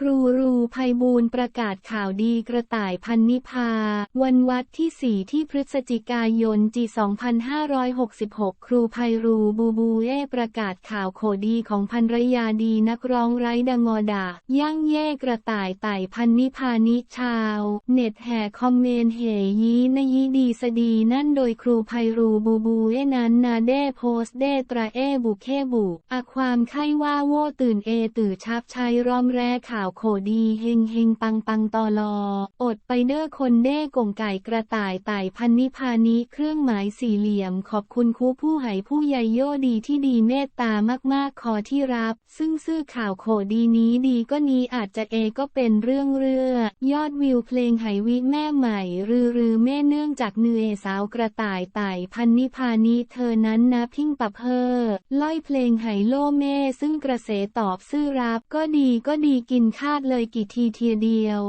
ครูรูภัยบูลประกาศข่าวดีกระต่ายพันนิพา วันวัดที่ 4 ที่พฤศจิกายนจี2566 ครูภัยรูบูบูเอประกาศข่าวโคดีของภรรยาดีนักร้องไร้ดังอดา ย่างเย่กระต่ายไต่พันนิพานิชาว เน็ตแห่คอมเมนต์เหยีนยีดีสดีนั่นโดยครูภัยรูบูบูเอนั้นนาเด้โพสเดตราเอบุเคบุอะความไข้ว่าโวตื่นเอตื่ชับชัยรอมแรข่าวาวโคดีเฮงเฮงปังปังตอลอ อดไปเด้อคนเด้กงไก่กระต่ายไต่พันนิพานิเครื่องหมายสี่เหลี่ยม ขอบคุณครูผู้ให้ผู้ใหญ่โยดีที่ดีเมตตามากๆ ขอที่รับ ซึ่งซื่อข่าวโคดีนี้ดีก็นี้อาจจะเอก็เป็นเรื่องเรื่อยอดวิวเพลงไหวิแม่ใหม่ รือรือแม่เนื่องจากเนื้อสาวกระต่ายไต่พันนิพานิเธอนั้นนะพิ้งปะเพอล่อยเพลงไหโลเม่ซึ่งกระเสตอบซื่อรับก็ดีก็ดีกินคาดเลยกี่ทีเทียเดียว